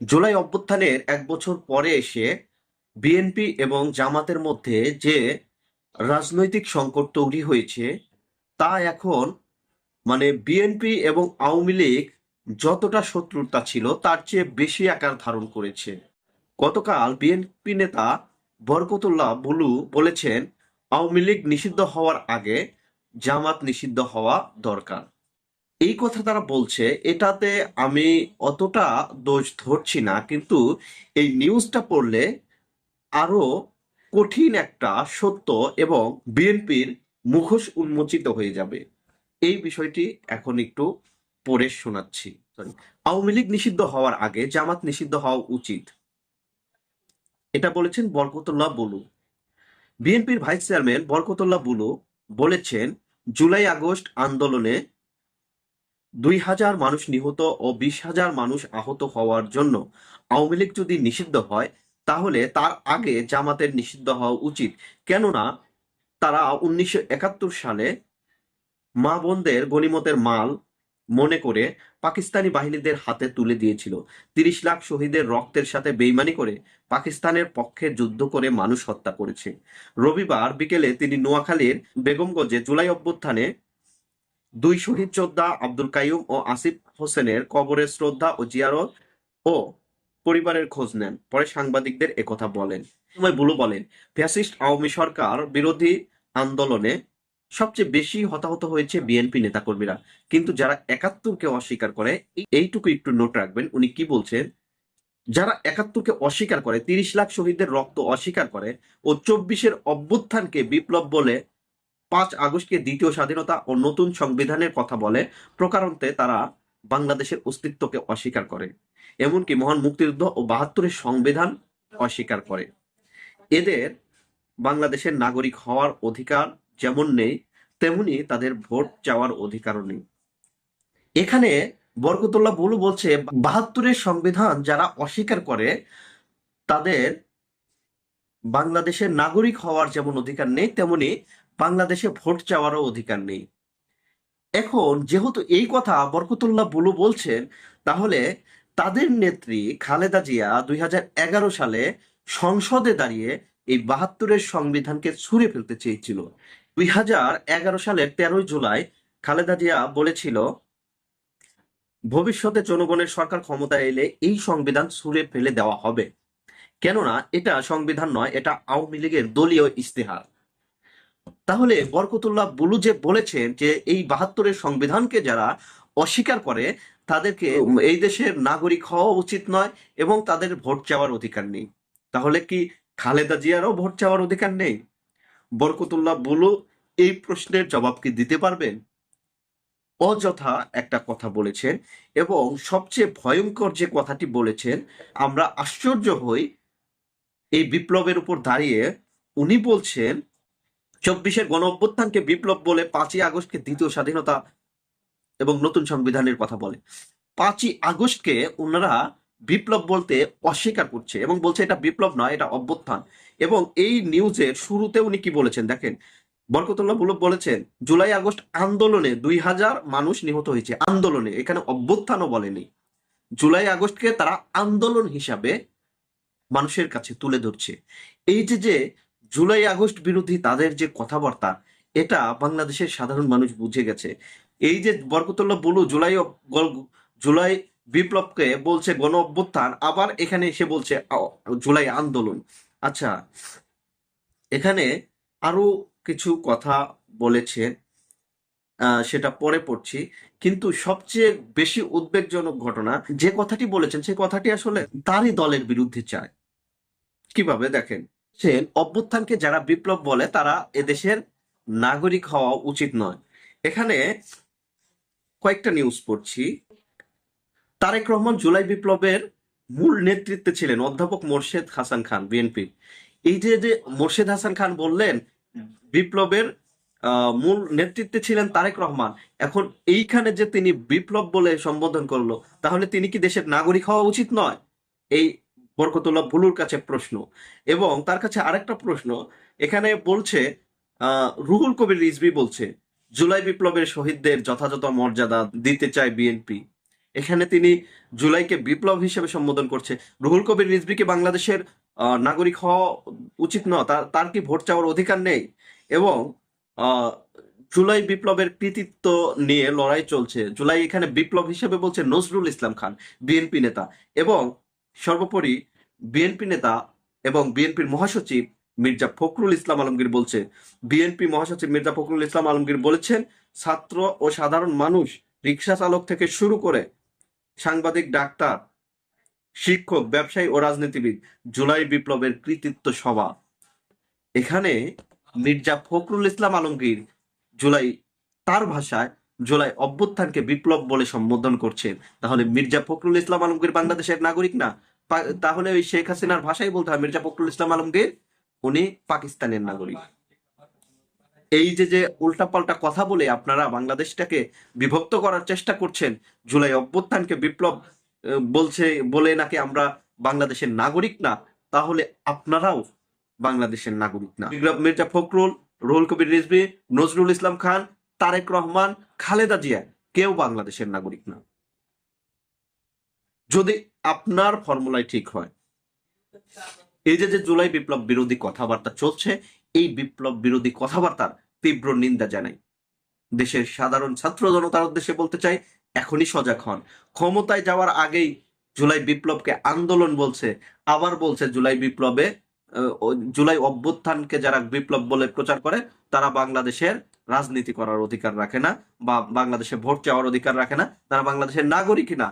জুলাই অভ্যুত্থানের এক বছর পরে এসে বিএনপি এবং জামাতের মধ্যে যে রাজনৈতিক সংকট তৈরি হয়েছে, তা এখন মানে বিএনপি এবং আওয়ামী লীগ যতটা শত্রুতা ছিল, তার চেয়ে বেশি আকার ধারণ করেছে। গতকাল বিএনপি নেতা বরকতুল্লাহ বুলু বলেছেন, আওয়ামী লীগ নিষিদ্ধ হওয়ার আগে জামাত নিষিদ্ধ হওয়া দরকার। এই কথা তারা বলছে, এটাতে আমি অতটা দোষ ধরছি না, কিন্তু এই নিউজটা পড়লে আরও কঠিন একটা সত্য এবং বিএনপির মুখোশ উন্মোচিত হয়ে যাবে। এই বিষয়টি এখন একটু পড়ে শোনাচ্ছি। সরি আওয়ামী লীগ নিষিদ্ধ হওয়ার আগে জামাত নিষিদ্ধ হওয়া উচিত। এটা বলেছেন বরকতুল্লাহ বুলু। বিএনপির ভাইস চেয়ারম্যান বরকতুল্লাহ বুলু বলেছেন, জুলাই আগস্ট আন্দোলনে দুই হাজার মানুষ নিহত ও বিশ হাজার মানুষ আহত হওয়ার জন্য আওয়ামী লীগ যদি নিষিদ্ধ হয়, তাহলে তার আগে জামাতের নিষিদ্ধ হওয়া উচিত। কেননা, তারা উনিশশো একাত্তর সালে মা বোনদের গনিমতের মাল মনে করে পাকিস্তানি বাহিনীদের হাতে তুলে দিয়েছিল। তিরিশ লাখ শহীদের রক্তের সাথে বেইমানি করে পাকিস্তানের পক্ষে যুদ্ধ করে মানুষ হত্যা করেছে। রবিবার বিকেলে তিনি নোয়াখালীর বেগমগঞ্জে জুলাই অভ্যুত্থানে দুই শহীদ যোদ্ধা আব্দুল কাইয়ুম ও আসিফ হোসেনের কবরে শ্রদ্ধা ও জিয়ারত ও পরিবারের খোঁজ নেন। পরে সাংবাদিকদের একথা বলেন। বুলু বলেন। ফ্যাসিস্ট আওয়ামী সরকার বিরোধী আন্দোলনে সবচেয়ে বেশি হতাহত হয়েছে বিএনপি নেতাকর্মীরা। কিন্তু যারা একাত্তরকে অস্বীকার করে, এইটুকু একটু নোট রাখবেন, উনি কি বলছেন? যারা একাত্তরকে অস্বীকার করে, তিরিশ লাখ শহীদের রক্ত অস্বীকার করে ও চব্বিশের অভ্যুত্থানকে বিপ্লব বলে পাঁচ আগস্টকে দ্বিতীয় স্বাধীনতা ও নতুন সংবিধানের কথা বলে প্রকারান্তে তারা বাংলাদেশের অস্তিত্বকে অস্বীকার করে। এমনকি মহান মুক্তিযুদ্ধ ও বাহাত্তরের সংবিধান অস্বীকার করে। এদের বাংলাদেশের নাগরিক হওয়ার অধিকার যেমন নেই, তেমনি তাদের ভোট চাওয়ার অধিকারও নেই। এখানে বরকতুল্লাহ বলু বলছে, বাহাত্তরের সংবিধান যারা অস্বীকার করে, তাদের বাংলাদেশের নাগরিক হওয়ার যেমন অধিকার নেই, তেমনি বাংলাদেশে ভোট চাওয়ারও অধিকার নেই। এখন যেহেতু এই কথা বরকতুল্লাহ বুলু বলছেন, তাহলে তাদের নেত্রী খালেদা জিয়া দুই হাজার এগারো সালে সংসদে দাঁড়িয়ে এই বাহাত্তরের সংবিধানকে ছুঁড়ে ফেলতে চেয়েছিল। দুই হাজার এগারো সালের তেরোই জুলাই খালেদা জিয়া বলেছিল, ভবিষ্যতে জনগণের সরকার ক্ষমতা এলে এই সংবিধান ছুঁড়ে ফেলে দেওয়া হবে। কেননা এটা সংবিধান নয়, এটা আওয়ামী লীগের দলীয় ইস্তেহার তাহলে বরকতুল্লাহ বুলু যে বলেছেন যে এই বাহাত্তরের সংবিধানকে যারা অস্বীকার করে তাদেরকে এই দেশের নাগরিক হওয়া উচিত নয় এবং তাদের ভোট চাওয়ার অধিকার নেই। তাহলে কি খালেদা জিয়ারও ভোট চাওয়ার অধিকার নেই? বরকতুল্লাহ বুলু এই প্রশ্নের জবাব কি দিতে পারবেন? অযথা একটা কথা বলেছেন এবং সবচেয়ে ভয়ঙ্কর যে কথাটি বলেছেন আমরা আশ্চর্য হই এই বিপ্লবের উপর দাঁড়িয়ে উনি বলছেন চব্বিশের গণ অভ্যুত্থানকে বিপ্লব বলে পাঁচই আগস্টকে দ্বিতীয় স্বাধীনতা এবং নতুন সংবিধানের কথা বলে। পাঁচই আগস্টকে ওনারা বিপ্লব বলতে অস্বীকার করছে এবং বলছে এটা বিপ্লব নয়, এটা অভ্যুত্থান। এবং এই নিউজের শুরুতে উনি কি বলেছেন দেখেন? বরকতুল্লাহ বুলক বলেছেন, জুলাই আগস্ট আন্দোলনে দুই হাজার মানুষ নিহত হয়েছে। আন্দোলনে, এখানে অভ্যুত্থানও বলেনি। জুলাই আগস্টকে তারা আন্দোলন হিসাবে মানুষের কাছে তুলে ধরছে। এই যে যে জুলাই আগস্ট বিরোধী তাদের যে কথাবার্তা এটা বাংলাদেশের সাধারণ মানুষ বুঝে গেছে। এই যে বরকতুল্লাহ বলু জুলাই জুলাই বিপ্লবকে বলছে গণ অভ্যুত্থান আবার এখানে এসে বলছে জুলাই আন্দোলন। আচ্ছা এখানে আরও কিছু কথা বলেছেন আহ, সেটা পরে পড়ছি। কিন্তু সবচেয়ে বেশি উদ্বেগজনক ঘটনা যে কথাটি বলেছেন সেই কথাটি আসলে তারই দলের বিরুদ্ধে চায়। কীভাবে? দেখেন সে অভ্যুত্থানকে যারা বিপ্লব বলে, তারা এদেশের নাগরিক হওয়া উচিত নয়। এখানে কয়েকটা নিউজ পড়ছি। তারেক রহমান জুলাই বিপ্লবের মূল নেতৃত্বে ছিলেন অধ্যাপক মোর্শেদ হাসান খান, বিএনপি। এই যে যে মোর্শেদ হাসান খান বললেন, বিপ্লবের মূল নেতৃত্বে ছিলেন তারেক রহমান, এখন এইখানে যে তিনি বিপ্লব বলে সম্বোধন করল, তাহলে তিনি কি দেশের নাগরিক হওয়া উচিত নয়? এই বরকতুল্লাহ বুলুর কাছে প্রশ্ন এবং তার কাছে আরেকটা প্রশ্ন। এখানে বলছে রুহুল কবির রিজভি বলছে, জুলাই বিপ্লবের শহীদদের যথাযথ মর্যাদা দিতে চায় বিএনপি। এখানে তিনি জুলাইকে বিপ্লব হিসেবে সম্বোধন করছে। রুহুল কবির রিজভি কি বাংলাদেশের নাগরিক হওয়া উচিত নয়? তার তার কি ভোট চাওয়ার অধিকার নেই? এবং জুলাই বিপ্লবের কৃতিত্ব নিয়ে লড়াই চলছে। জুলাই এখানে বিপ্লব হিসেবে বলছে নজরুল ইসলাম খান, বিএনপি নেতা। এবং সর্বোপরি বিএনপি নেতা এবং বিএনপির মহাসচিব মির্জা ফখরুল ইসলাম আলমগীর বলছে। বিএনপি মহাসচিব মির্জা ফখরুল ইসলাম আলমগীর বলেছেন, ছাত্র ও সাধারণ মানুষ রিক্সা চালক থেকে শুরু করে সাংবাদিক, ডাক্তার, শিক্ষক, ব্যবসায়ী ও রাজনীতিবিদ জুলাই বিপ্লবের কৃতিত্ব সভা। এখানে মির্জা ফখরুল ইসলাম আলমগীর জুলাই তার ভাষায় জুলাই অভ্যুত্থানকে বিপ্লব বলে সম্বোধন করছেন। তাহলে মির্জা ফখরুল ইসলাম আলমগীর বাংলাদেশের নাগরিক না? তাহলে ওই শেখ হাসিনার ভাষায় বলতে হয় মির্জা ফখরুল ইসলাম আলমগীর? উনি পাকিস্তানের নাগরিক। এই যে যে উল্টাপাল্টা কথা বলে আপনারা বাংলাদেশটাকে বিভক্ত করার চেষ্টা করছেন, জুলাই অভ্যুত্থানকে বিপ্লব বলছে, বলে নাকি আমরা বাংলাদেশের নাগরিক না? তাহলে আপনারাও বাংলাদেশের নাগরিক না। মির্জা ফখরুল, রুহুল কবির রিজভি, নজরুল ইসলাম খান তারেক রহমান, খালেদা জিয়া, কেউ বাংলাদেশের নাগরিক না। যদি আপনার ফর্মুলায় ঠিক হয়, এই যে যে জুলাই বিপ্লব বিরোধী কথাবার্তা চলছে, এই বিপ্লব বিরোধী কথাবার্তার তীব্র নিন্দা জানাই। দেশের সাধারণ ছাত্র জনতার উদ্দেশ্যে বলতে চাই, এখনই সজাগ হন। ক্ষমতায় যাওয়ার আগেই জুলাই বিপ্লবকে আন্দোলন বলছে, আবার বলছে জুলাই বিপ্লবে জুলাই অভ্যুত্থানকে যারা বিপ্লব বলে প্রচার করে, তারা বাংলাদেশের রাজনীতি করার অধিকার রাখে না বা বাংলাদেশে ভোট চাওয়ার অধিকার রাখে না। তারা বাংলাদেশের নাগরিক না।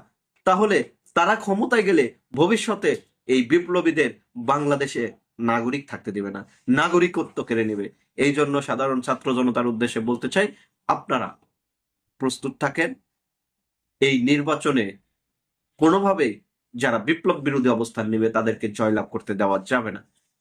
তাহলে তারা ক্ষমতায় গেলে ভবিষ্যতে এই বিপ্লবীদের বাংলাদেশে নাগরিক থাকতে দিবে না, নাগরিকত্ব কেড়ে নেবে। এই জন্য সাধারণ ছাত্র জনতার উদ্দেশ্যে বলতে চাই, আপনারা প্রস্তুত থাকেন। এই নির্বাচনে কোনোভাবেই যারা বিপ্লব বিরোধী অবস্থান নেবে, তাদেরকে জয়লাভ করতে দেওয়া যাবে না।